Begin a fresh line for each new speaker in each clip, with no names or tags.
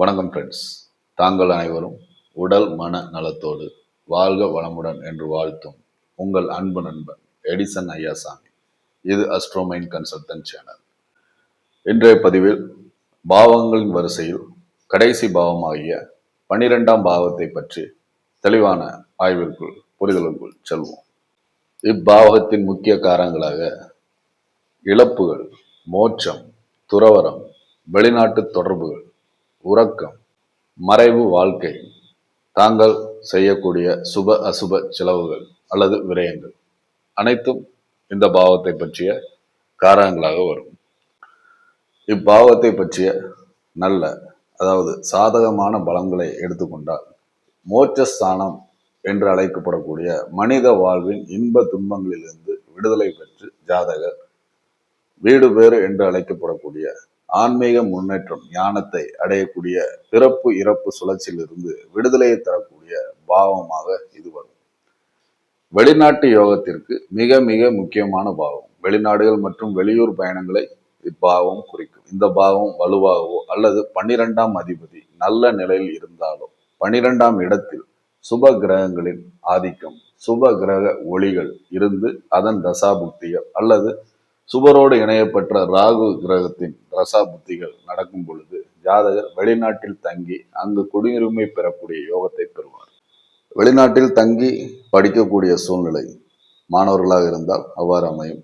வணக்கம் ஃப்ரெண்ட்ஸ் தாங்கள் அனைவரும் உடல் மன நலத்தோடு வாழ்க வளமுடன் என்று வாழ்த்தும் உங்கள் அன்பு நண்பன் எடிசன் ஐயாசாமி. இது அஸ்ட்ரோமைன் கன்சல்டன்ட் சேனல் இன்றைய பதிவில் பாவங்களின் வரிசையில் கடைசி பாவமாகிய பனிரெண்டாம் பாவத்தை பற்றி தெளிவான ஆய்விற்குள் புரிதலுக்குள் செல்வோம். இப்பாவகத்தின் முக்கிய காரணங்களாக இழப்புகள் மோட்சம் துறவரம் வெளிநாட்டு தொடர்புகள் உறக்கம் மறைவு வாழ்க்கை தாங்கள் செய்யக்கூடிய சுப அசுப செலவுகள் அல்லது விரயங்கள் அனைத்தும் இந்த பாவத்தை பற்றிய காரணங்களாக வரும். இப்பாவத்தை பற்றிய நல்ல அதாவது சாதகமான பலங்களை எடுத்துக்கொண்டால் மோட்சஸ்தானம் என்று அழைக்கப்படக்கூடிய மனித வாழ்வின் இன்ப துன்பங்களிலிருந்து விடுதலை பெற்று ஜாதகர் வீடு பேறு என்று அழைக்கப்படக்கூடிய ஆன்மீக முன்னேற்றம் ஞானத்தை அடையக்கூடிய பிறப்பு இறப்பு சுழற்சியிலிருந்து விடுதலையை தரக்கூடிய பாவமாக இது வரும். வெளிநாட்டு யோகத்திற்கு மிக மிக முக்கியமான பாவம். வெளிநாடுகள் மற்றும் வெளியூர் பயணங்களை இப்பாவம் குறிக்கும். இந்த பாவம் வலுவாகவோ அல்லது பன்னிரெண்டாம் அதிபதி நல்ல நிலையில் இருந்தாலோ பன்னிரெண்டாம் இடத்தில் சுப கிரகங்களின் ஆதிக்கம் சுப கிரக ஒளிகள் இருந்து அதன் தசாபுக்திகள் அல்லது சுபரோடு இணையப்பட்ட ராகு கிரகத்தின் ரசா புத்திகள் நடக்கும் பொழுது ஜாதகர் வெளிநாட்டில் தங்கி அங்கு குடியுரிமை பெறக்கூடிய யோகத்தை பெறுவார். வெளிநாட்டில் தங்கி படிக்கக்கூடிய சூழ்நிலை மாணவர்களாக இருந்தால் அவ்வாறு அமையும்.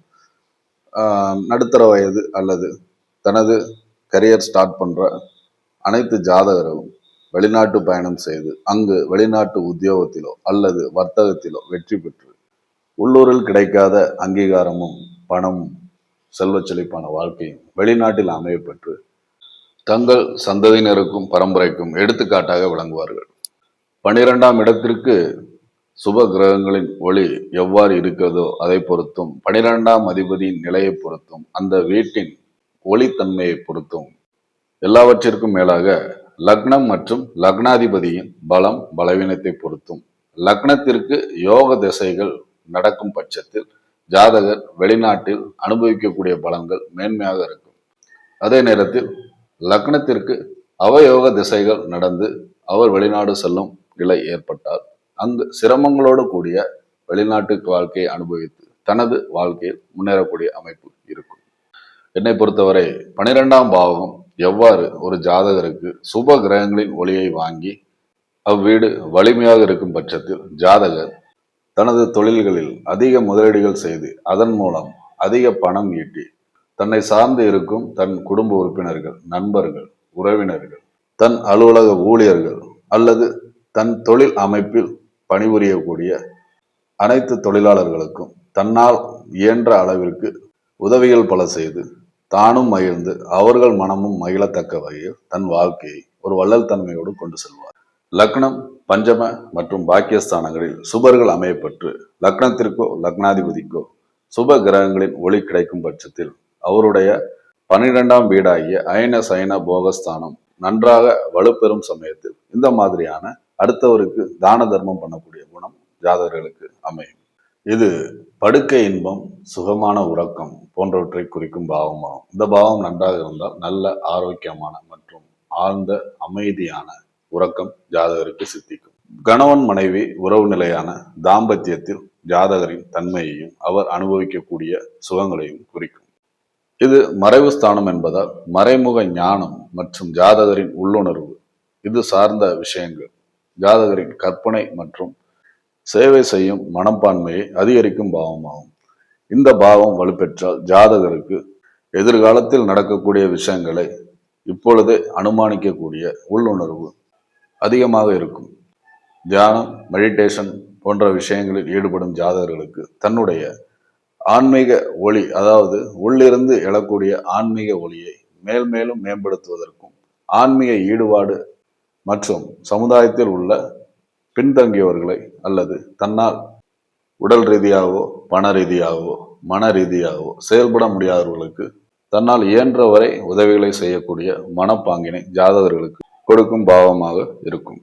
நடுத்தர வயது அல்லது தனது கரியர் ஸ்டார்ட் பண்ற அனைத்து ஜாதகரும் வெளிநாட்டு பயணம் செய்து அங்கு வெளிநாட்டு உத்தியோகத்திலோ அல்லது வர்த்தகத்திலோ வெற்றி பெற்று உள்ளூரில் கிடைக்காத அங்கீகாரமும் பணமும் செல்வ செழிப்பான வாழ்க்கையும் வெளிநாட்டில் அமைய பெற்று தங்கள் சந்ததியினருக்கும் பரம்பரைக்கும் எடுத்துக்காட்டாக விளங்குவார்கள். பனிரெண்டாம் இடத்திற்கு சுப கிரகங்களின் ஒளி எவ்வாறு இருக்கிறதோ அதை பொறுத்தும் பனிரெண்டாம் அதிபதியின் நிலையை பொறுத்தும் அந்த வீட்டின் ஒளித்தன்மையை பொறுத்தும் எல்லாவற்றிற்கும் மேலாக லக்னம் மற்றும் லக்னாதிபதியின் பலம் பலவீனத்தை பொறுத்தும் லக்னத்திற்கு யோக திசைகள் நடக்கும் பட்சத்தில் ஜாதகர் வெளிநாட்டில் அனுபவிக்கக்கூடிய பலன்கள் மேன்மையாக இருக்கும். அதே நேரத்தில் லக்னத்திற்கு அவயோக திசைகள் நடந்து அவர் வெளிநாடு செல்லும் நிலை ஏற்பட்டால் அங்கு சிரமங்களோடு கூடிய வெளிநாட்டு வாழ்க்கையை அனுபவித்து தனது வாழ்க்கையில் முன்னேறக்கூடிய அமைப்பு இருக்கும். என்னை பொறுத்தவரை பனிரெண்டாம் பாவகம் எவ்வாறு ஒரு ஜாதகருக்கு சுப கிரகங்களின் ஒளியை வாங்கி அவ்வீடு வலிமையாக இருக்கும் பட்சத்தில் ஜாதகர் தனது தொழில்களில் அதிக முதலீடுகள் செய்து அதன் மூலம் அதிக பணம் ஈட்டி தன்னை சார்ந்து இருக்கும் தன் குடும்ப உறுப்பினர்கள் நண்பர்கள் உறவினர்கள் தன் அலுவலக ஊழியர்கள் அல்லது தன் தொழில் அமைப்பில் பணிபுரியக்கூடிய அனைத்து தொழிலாளர்களுக்கும் தன்னால் இயன்ற அளவிற்கு உதவிகள் பல செய்து தானும் மகிழ்ந்து அவர்கள் மனமும் மகிழத்தக்க வகையில் தன் வாழ்க்கையை ஒரு வள்ளல் தன்மையோடு கொண்டு செல்வார். லக்னம் பஞ்சம மற்றும் பாக்கியஸ்தானங்களில் சுபர்கள் அமையப்பட்டு லக்னத்திற்கோ லக்னாதிபதிக்கோ சுப கிரகங்களின் ஒளி கிடைக்கும் பட்சத்தில் அவருடைய பன்னிரெண்டாம் வீடாகிய அயன சயன போகஸ்தானம் நன்றாக வலுப்பெறும் சமயத்தில் இந்த மாதிரியான அடுத்தவருக்கு தான தர்மம் பண்ணக்கூடிய குணம் ஜாதகர்களுக்கு அமையும். இது படுக்கை இன்பம் சுகமான உறக்கம் போன்றவற்றை குறிக்கும் பாவமாகும். இந்த பாவம் நன்றாக இருந்தால் நல்ல ஆரோக்கியமான மற்றும் ஆழ்ந்த அமைதியான உறக்கம் ஜாதகருக்கு சித்திக்கும். கணவன் மனைவி உறவு நிலையான தாம்பத்தியத்தில் ஜாதகரின் தன்மையையும் அவர் அனுபவிக்கக்கூடிய சுகங்களையும் குறிக்கும். இது மறைவு ஸ்தானம் என்பதால் மறைமுக ஞானம் மற்றும் ஜாதகரின் உள்ளுணர்வு இது சார்ந்த விஷயங்கள். ஜாதகரின் கற்பனை மற்றும் சேவை செய்யும் மனப்பான்மையை அதிகரிக்கும் பாவமாகும். இந்த பாவம் வலுப்பெற்றால் ஜாதகருக்கு எதிர்காலத்தில் நடக்கக்கூடிய விஷயங்களை இப்பொழுதே அனுமானிக்கக்கூடிய உள்ளுணர்வு அதிகமாக இருக்கும். தியானம் மெடிடேஷன் போன்ற விஷயங்களில் ஈடுபடும் ஜாதகர்களுக்கு தன்னுடைய ஆன்மீக ஒளி அதாவது உள்ளிருந்து எழக்கூடிய ஆன்மீக ஒளியை மேல் மேலும் மேம்படுத்துவதற்கும் ஆன்மீக ஈடுபாடு மற்றும் சமுதாயத்தில் உள்ள பின்தங்கியவர்களை அல்லது தன்னால் உடல் ரீதியாகவோ பண ரீதியாகவோ மன ரீதியாகவோ செயல்பட முடியாதவர்களுக்கு தன்னால் இயன்றவரை உதவிகளை செய்யக்கூடிய மனப்பாங்கினை ஜாதகர்களுக்கு கொடுக்கும் பாவமாக இருக்கும்.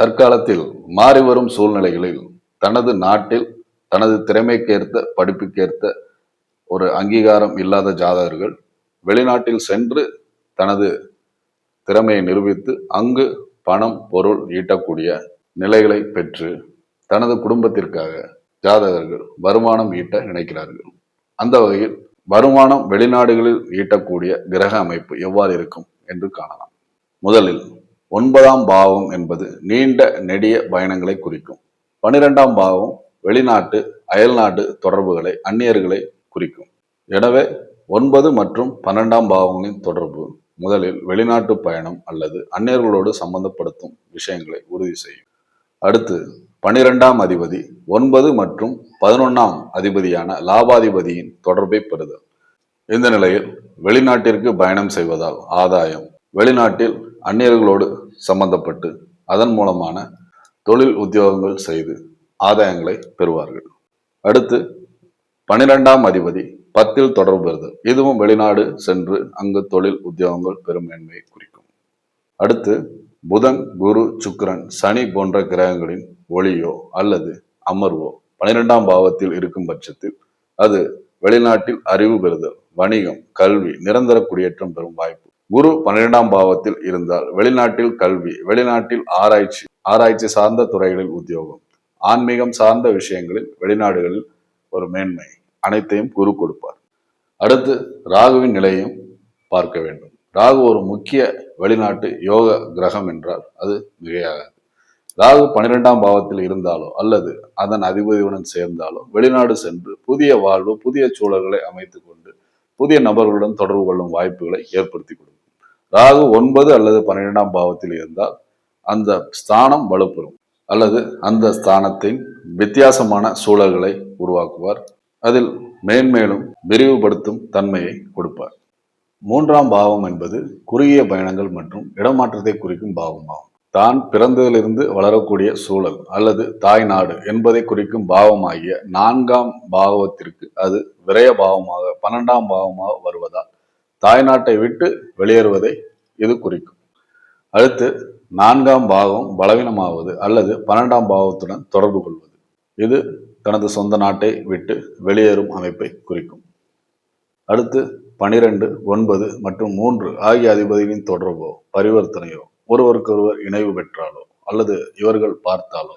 தற்காலத்தில் மாறி வரும் சூழ்நிலைகளில் தனது நாட்டில் தனது திறமைக்கேற்ற படிப்புக்கேற்ற ஒரு அங்கீகாரம் இல்லாத ஜாதகர்கள் வெளிநாட்டில் சென்று தனது திறமையை நிரூபித்து அங்கு பணம் பொருள் ஈட்டக்கூடிய நிலைகளை பெற்று தனது குடும்பத்திற்காக ஜாதகர்கள் வருமானம் ஈட்ட நினைக்கிறார்கள். அந்த வகையில் வருமானம் வெளிநாடுகளில் ஈட்டக்கூடிய கிரக அமைப்பு எவ்வாறு இருக்கும்? என்று காணலாம். முதலில் ஒன்பதாம் பாவம் என்பது நீண்ட நெடிய பயணங்களை குறிக்கும். பனிரெண்டாம் பாவம் வெளிநாட்டு அயல்நாட்டு தொடர்புகளை அந்நியர்களை குறிக்கும். எனவே ஒன்பது மற்றும் பன்னெண்டாம் பாவங்களின் தொடர்பு முதலில் வெளிநாட்டு பயணம் அல்லது அந்நியர்களோடு சம்பந்தப்படுத்தும் விஷயங்களை உறுதி செய்யும். அடுத்து பனிரெண்டாம் அதிபதி ஒன்பது மற்றும் பதினொன்னாம் அதிபதியான லாபாதிபதியின் தொடர்பை பெறுதல். இந்த நிலையில் வெளிநாட்டிற்கு பயணம் செய்வதால் ஆதாயம் வெளிநாட்டில் அந்நியர்களோடு சம்பந்தப்பட்டு அதன் மூலமான தொழில் உத்தியோகங்கள் செய்து ஆதாயங்களை பெறுவார்கள். அடுத்து பனிரெண்டாம் அதிபதி பத்தில் தொடர்பு பெறுதல். இதுவும் வெளிநாடு சென்று அங்கு தொழில் உத்தியோகங்கள் பெறும் மேன்மையை குறிக்கும். அடுத்து புதன் குரு சுக்கரன் சனி போன்ற கிரகங்களின் ஒளியோ அல்லது அமர்வோ பனிரெண்டாம் பாவத்தில் இருக்கும் பட்சத்தில் அது வெளிநாட்டில் அறிவு பெறுதல். வணிகம் கல்வி நிரந்தர குடியேற்றம் பெறும் வாய்ப்பு. குரு பன்னிரெண்டாம் பாவத்தில் இருந்தால் வெளிநாட்டில் கல்வி வெளிநாட்டில் ஆராய்ச்சி ஆராய்ச்சி சார்ந்த துறைகளில் உத்தியோகம். ஆன்மீகம் சார்ந்த விஷயங்களில் வெளிநாடுகளில் ஒரு மேன்மை. அனைத்தையும் குரு கொடுப்பார். அடுத்து ராகுவின் நிலையும் பார்க்க வேண்டும். ராகு ஒரு முக்கிய வெளிநாட்டு யோக கிரகம் என்றால் அது மிகையாகாது. ராகு பன்னிரெண்டாம் பாவத்தில் இருந்தாலோ அல்லது அதன் அதிபதியுடன் சேர்ந்தாலோ வெளிநாடு சென்று புதிய வாழ்வு புதிய சூழல்களை அமைத்துக் கொண்டு புதிய நபர்களுடன் தொடர்பு கொள்ளும் வாய்ப்புகளை ஏற்படுத்தி கொடுக்கும். ராகு ஒன்பது அல்லது பன்னிரெண்டாம் பாவத்தில் இருந்தால் அந்த ஸ்தானம் வலுப்பெறும். அல்லது அந்த ஸ்தானத்தின் வித்தியாசமான சூழல்களை உருவாக்குவார். அதில் மேன்மேலும் விரிவுபடுத்தும் தன்மையை கொடுப்பார். மூன்றாம் பாவம் என்பது குறுகிய பயணங்கள் மற்றும் இடமாற்றத்தை குறிக்கும் பாவமாகும். தான் பிறந்ததிலிருந்து வளரக்கூடிய சூழல் அல்லது தாய் நாடு என்பதை குறிக்கும் பாவமாகிய நான்காம் பாவத்திற்கு அது விரய பாவமாக பன்னெண்டாம் பாவமாக வருவதால் தாய்நாட்டை விட்டு வெளியேறுவதை இது குறிக்கும். அடுத்து நான்காம் பாவம் பலவீனமாவது அல்லது பன்னெண்டாம் பாவத்துடன் தொடர்பு கொள்வது. இது தனது சொந்த நாட்டை விட்டு வெளியேறும் அமைப்பை குறிக்கும். அடுத்து பனிரெண்டு ஒன்பது மற்றும் மூன்று ஆகிய அதிபதிகளின் தொடர்போ பரிவர்த்தனையோ ஒருவருக்கொருவர் இணைவு பெற்றாலோ அல்லது இவர்கள் பார்த்தாலோ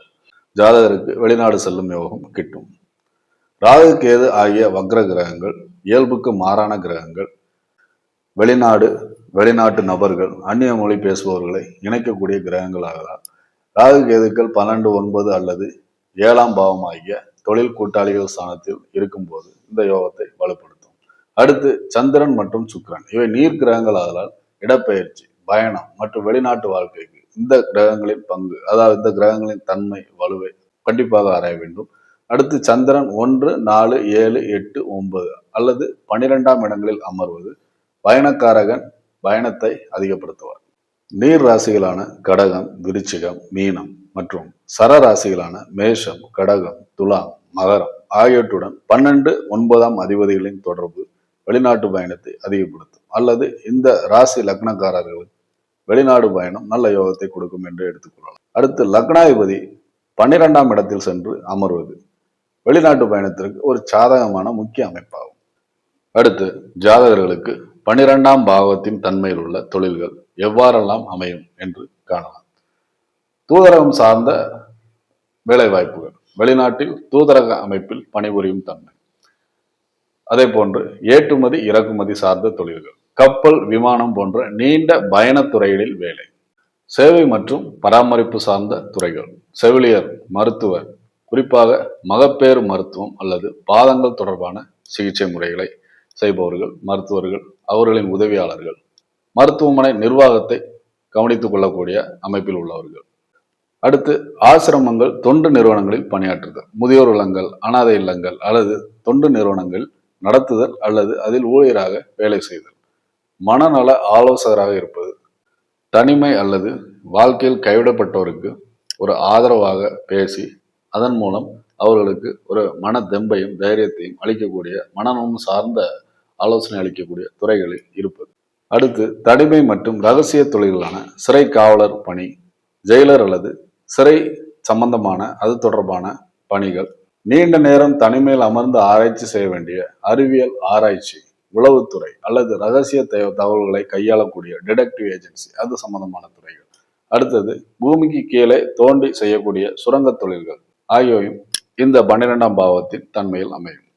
ஜாதகருக்கு வெளிநாடு செல்லும் யோகம் கிட்டும். ராகு கேது ஆகிய வக்ர கிரகங்கள் இயல்புக்கு மாறான கிரகங்கள் வெளிநாடு வெளிநாட்டு நபர்கள் அந்நிய மொழி பேசுபவர்களை இணைக்கக்கூடிய கிரகங்களாகலாம் ராகு கேதுக்கள் பன்னெண்டு ஒன்பது அல்லது ஏழாம் பாவம் ஆகிய தொழில் கூட்டாளிகள் ஸ்தானத்தில் இருக்கும்போது இந்த யோகத்தை வலுப்படுத்தும். அடுத்து சந்திரன் மற்றும் சுக்கிரன். இவை நீர் கிரகங்கள் ஆதலால் இடப்பெயர்ச்சி. பயணம் மற்றும் வெளிநாட்டு வாழ்க்கைக்கு இந்த கிரகங்களின் பங்கு அதாவது இந்த கிரகங்களின் தன்மை வலுவை கண்டிப்பாக ஆராய வேண்டும். அடுத்து சந்திரன் ஒன்று நாலு ஏழு எட்டு ஒன்பது அல்லது பனிரெண்டாம் இடங்களில் அமர்வது பயணக்காரகன் பயணத்தை அதிகப்படுத்துவார். நீர் ராசிகளான கடகம் விருச்சிகம் மீனம் மற்றும் சர ராசிகளான மேஷம் கடகம் துலாம் மகரம் ஆகியவற்றுடன் பன்னெண்டு ஒன்பதாம் அதிபதிகளின் தொடர்பு வெளிநாட்டு பயணத்தை அதிகப்படுத்தும். அல்லது இந்த ராசி லக்னக்காரர்களுக்கு வெளிநாடு பயணம் நல்ல யோகத்தை கொடுக்கும் என்று எடுத்துக்கொள்ளலாம். அடுத்து லக்னாதிபதி பன்னிரெண்டாம் இடத்தில் சென்று அமர்வது. வெளிநாட்டு பயணத்திற்கு ஒரு சாதகமான முக்கிய அமைப்பாகும். அடுத்து ஜாதகர்களுக்கு பனிரெண்டாம் பாவத்தின் தன்மையில் உள்ள தொழில்கள் எவ்வாறெல்லாம் அமையும் என்று காணலாம். தூதரகம் சார்ந்த வேலைவாய்ப்புகள். வெளிநாட்டில் தூதரக அமைப்பில் பணிபுரியும் தன்மை. அதே போன்று ஏற்றுமதி இறக்குமதி சார்ந்த தொழில்கள். கப்பல் விமானம் போன்ற நீண்ட பயணத்துறைகளில் வேலை. சேவை மற்றும் பராமரிப்பு சார்ந்த துறைகள். செவிலியர் மருத்துவர் குறிப்பாக மகப்பேறு மருத்துவம் அல்லது பாதங்கள் தொடர்பான சிகிச்சை முறைகளை செய்பவர்கள் மருத்துவர்கள் அவர்களின் உதவியாளர்கள் மருத்துவமனை நிர்வாகத்தை கவனித்துக் கொள்ளக்கூடிய அமைப்பில் உள்ளவர்கள். அடுத்து ஆசிரமங்கள் தொண்டு நிறுவனங்களில் பணியாற்றுதல். முதியோர் இல்லங்கள் அனாதை இல்லங்கள் அல்லது தொண்டு நிறுவனங்கள் நடத்துதல் அல்லது அதில் ஊழியராக வேலை செய்தல். மனநல ஆலோசகராக இருப்பது தனிமை அல்லது வாழ்க்கையில் கைவிடப்பட்டோருக்கு ஒரு ஆதரவாக பேசி அதன் மூலம் அவர்களுக்கு ஒரு மன தெம்பையும் தைரியத்தையும் அளிக்கக்கூடிய மனநலம் சார்ந்த ஆலோசனை அளிக்கக்கூடிய துறைகளில் இருப்பது. அடுத்து தனிமை மற்றும் ரகசிய தொழில்களான சிறை காவலர் பணி ஜெயிலர் அல்லது சிறை சம்பந்தமான அது தொடர்பான பணிகள். நீண்ட நேரம் தனிமையில் அமர்ந்து ஆராய்ச்சி செய்ய வேண்டிய அறிவியல் ஆராய்ச்சி உளவுத்துறை அல்லது ரகசிய தகவல்களை கையாளக்கூடிய டிடெக்டிவ் ஏஜென்சி அது சம்பந்தமான துறைகள். அடுத்தது பூமிக்கு கீழே தோண்டி செய்யக்கூடிய சுரங்கத் தொழில்கள் ஆகியவையும் இந்த பன்னிரெண்டாம் பாவத்தின் தன்மையில் அமையும்.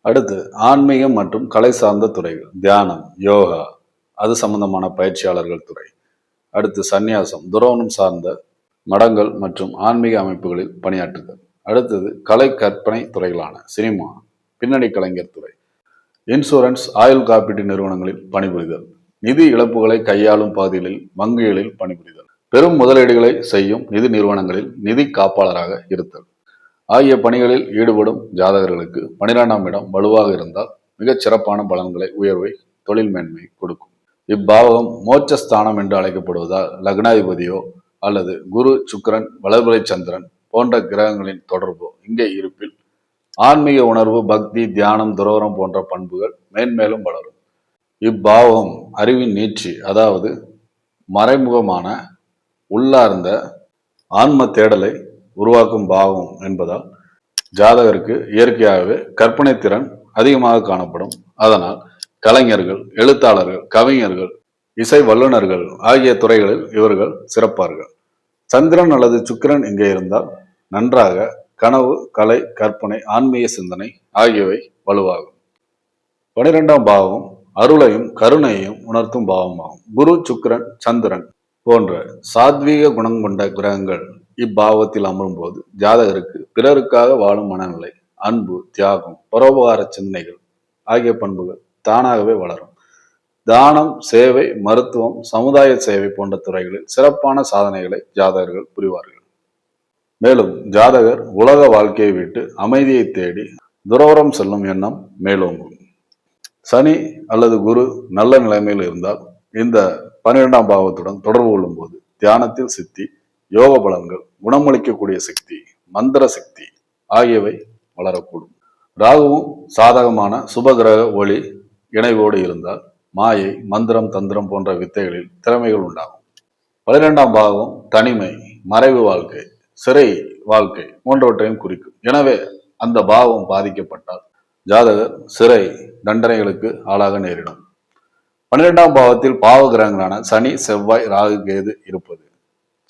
அடுத்து ஆன்மீகம் மற்றும் கலை சார்ந்த துறைகள் தியானம் யோகா அது சம்பந்தமான பயிற்சியாளர்கள் துறை. அடுத்து சந்நியாசம் துரோணம் சார்ந்த மடங்கள் மற்றும் ஆன்மீக அமைப்புகளில் பணியாற்றுதல். அடுத்தது கலை கற்பனை துறைகளான சினிமா பின்னணி கலைஞர் துறை. இன்சூரன்ஸ் ஆயுள் காப்பீட்டு நிறுவனங்களில் பணிபுரிதல். நிதி இழப்புகளை கையாளும் பகுதிகளில் வங்கிகளில் பணிபுரிதல். பெரும் முதலீடுகளை செய்யும் நிதி நிறுவனங்களில் நிதி காப்பாளராக இருத்தல். ஆகிய பணிகளில் ஈடுபடும் ஜாதகர்களுக்கு பனிரெண்டாம் இடம் வலுவாக இருந்தால் மிகச் சிறப்பான பலன்களை உயர்வை தொழில் மேன்மை கொடுக்கும். இப்பாவகம் மோட்சஸ்தானம் என்று அழைக்கப்படுவதால் லக்னாதிபதியோ அல்லது குரு சுக்கரன் வளர்பிறை சந்திரன் போன்ற கிரகங்களின் தொடர்போ இங்கே இருப்பில் ஆன்மீக உணர்வு பக்தி தியானம் துறவரம் போன்ற பண்புகள் மேன்மேலும் வளரும். இப்பாவம் அறிவின் நீட்சி அதாவது மறைமுகமான உள்ளார்ந்த ஆன்ம தேடலை உருவாக்கும் பாவம் என்பதால் ஜாதகருக்கு இயற்கையாகவே கற்பனை திறன் அதிகமாக காணப்படும். அதனால் கலைஞர்கள் எழுத்தாளர்கள் கவிஞர்கள் இசை வல்லுநர்கள் ஆகிய துறைகளில் இவர்கள் சிறப்பார்கள். சந்திரன் அல்லது சுக்கிரன் இங்கே இருந்தால் நன்றாக கனவு கலை கற்பனை ஆன்மீக சிந்தனை ஆகியவை வலுவாகும். பனிரெண்டாம் பாவம் அருளையும் கருணையையும் உணர்த்தும் பாவமாகும். குரு சுக்கரன் சந்திரன் போன்ற சாத்வீக குணம் கொண்ட கிரகங்கள் இப்பாவத்தில் அமரும் போது ஜாதகருக்கு பிறருக்காக வாழும் மனநிலை அன்பு தியாகம் பரோபகார சிந்தனைகள் ஆகிய பண்புகள் தானாகவே வளரும். தானம் சேவை மருத்துவம் சமுதாய சேவை போன்ற துறைகளில் சிறப்பான சாதனைகளை ஜாதகர்கள் புரிவார்கள். மேலும் ஜாதகர் உலக வாழ்க்கையை விட்டு அமைதியை தேடி துறவரம் செல்லும் எண்ணம் மேலோங்கும். சனி அல்லது குரு நல்ல நிலைமையில் இருந்தால் இந்த பன்னிரெண்டாம் பாவத்துடன் தொடர்பு கொள்ளும்போது தியானத்தில் சித்தி யோக பலன்கள் குணமளிக்கக்கூடிய சக்தி மந்திர சக்தி ஆகியவை வளரக்கூடும். ராகுவும் சாதகமான சுபகிரக ஒளி இணைவோடு இருந்தால் மாயை மந்திரம் தந்திரம் போன்ற வித்தைகளில் திறமைகள் உண்டாகும். பனிரெண்டாம் பாகம் தனிமை மறைவு வாழ்க்கை சிறை வாழ்க்கை போன்றவற்றையும் குறிக்கும். எனவே அந்த பாவம் பாதிக்கப்பட்டால் ஜாதகர் சிறை தண்டனைகளுக்கு ஆளாக நேரிடும். பன்னிரெண்டாம் பாவத்தில் பாவ கிரகங்களான சனி செவ்வாய் ராகு கேது இருப்பது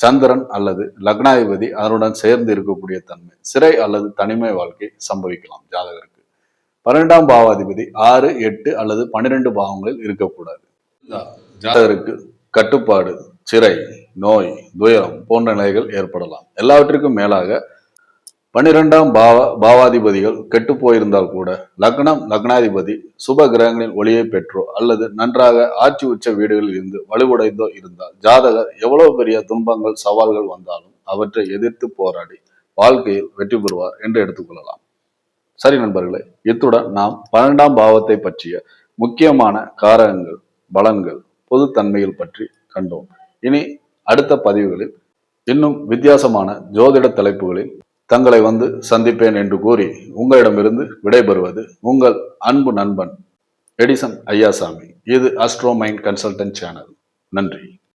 சந்திரன் அல்லது லக்னாதிபதி அதனுடன் சேர்ந்து இருக்கக்கூடிய தன்மை சிறை அல்லது தனிமை வாழ்க்கை சம்பவிக்கலாம் ஜாதகருக்கு. பன்னிரெண்டாம் பாவாதிபதி ஆறு எட்டு அல்லது பன்னிரெண்டு பாவங்களில் இருக்கக்கூடாது. ஜாதகருக்கு கட்டுப்பாடு சிறை நோய் துயரம் போன்ற நிலைகள் ஏற்படலாம். எல்லாவற்றிற்கும் மேலாக பன்னிரெண்டாம் பாவ பாவாதிபதிகள் கெட்டு போயிருந்தால் கூட லக்னம் லக்னாதிபதி சுப கிரகங்களின் ஒளியை பெற்றோ அல்லது நன்றாக ஆட்சி உச்ச வீடுகளில் இருந்து வலுவுடைந்தோ இருந்தால் ஜாதகர் எவ்வளவு பெரிய துன்பங்கள் சவால்கள் வந்தாலும் அவற்றை எதிர்த்து போராடி வாழ்க்கையில் வெற்றி பெறுவார் என்று எடுத்துக்கொள்ளலாம் சரி நண்பர்களே இத்துடன் நாம் பன்னெண்டாம் பாவத்தை பற்றிய முக்கியமான காரகங்கள் பலன்கள் பொதுத்தன்மைகள் பற்றி கண்டோம். இனி அடுத்த பதிவுகளில் இன்னும் வித்தியாசமான ஜோதிட தலைப்புகளில் தங்களை வந்து சந்திப்பேன் என்று கூறி உங்களிடமிருந்து விடைபெறுவது உங்கள் அன்பு நண்பன் எடிசன் ஐயாசாமி. இது அஸ்ட்ரோ மைண்ட் கன்சல்டன்ட் சேனல் நன்றி.